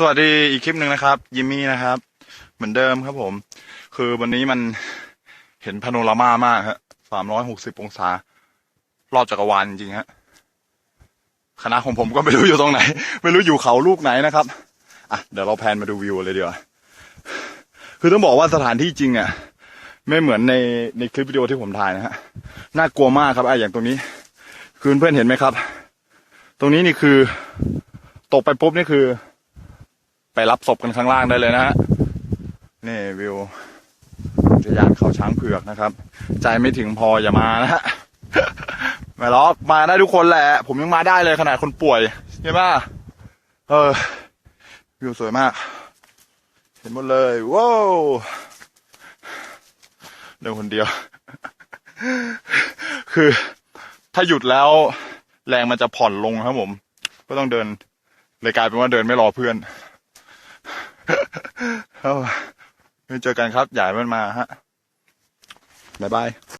สวัสดีอีกคลิปหนึ่งนะครับ ยิมมี่นะครับ เหมือนเดิมครับผม คือวันนี้มันเห็นพาโนรามามากฮะสามร้อยหกสิบองศา รอบจักรวาลจริงฮะคณะของผมก็ไม่รู้อยู่ตรงไหน ไม่รู้อยู่เขาลูกไหนนะครับอะเดี๋ยวเราแพนมาดูวิวเลยเดีกว่าคือต้องบอกว่าสถานที่จริงอะไม่เหมือนในในคลิปวิดีโอที่ผมถ่ายนะฮะน่ากลัวมากครับไอ้อย่างตรงนี้ คือเพื่อนเห็นไหมครับ ตรงนี้นี่คือ ตกไปปุ๊บนี่คือ ไปรับศพกันข้างล่างได้เลยนะฮะนี่วิวอุทยานเขาช้างเผือกนะครับ ใจไม่ถึงพออย่ามานะฮะไม่หรอกมาได้ทุกคนแหละ ผมยังมาได้เลยขนาดคนป่วยใช่ไหมเออวิวสวยมาก เห็นหมดเลยว้าวเดินคนเดียว คือถ้าหยุดแล้วแรงมันจะผ่อนลงครับผม ก็ต้องเดินเลยกลายเป็นว่าเดินไม่รอเพื่อน เอาไม่เจอกันครับใหญ่มันมาฮะบ๊ายบาย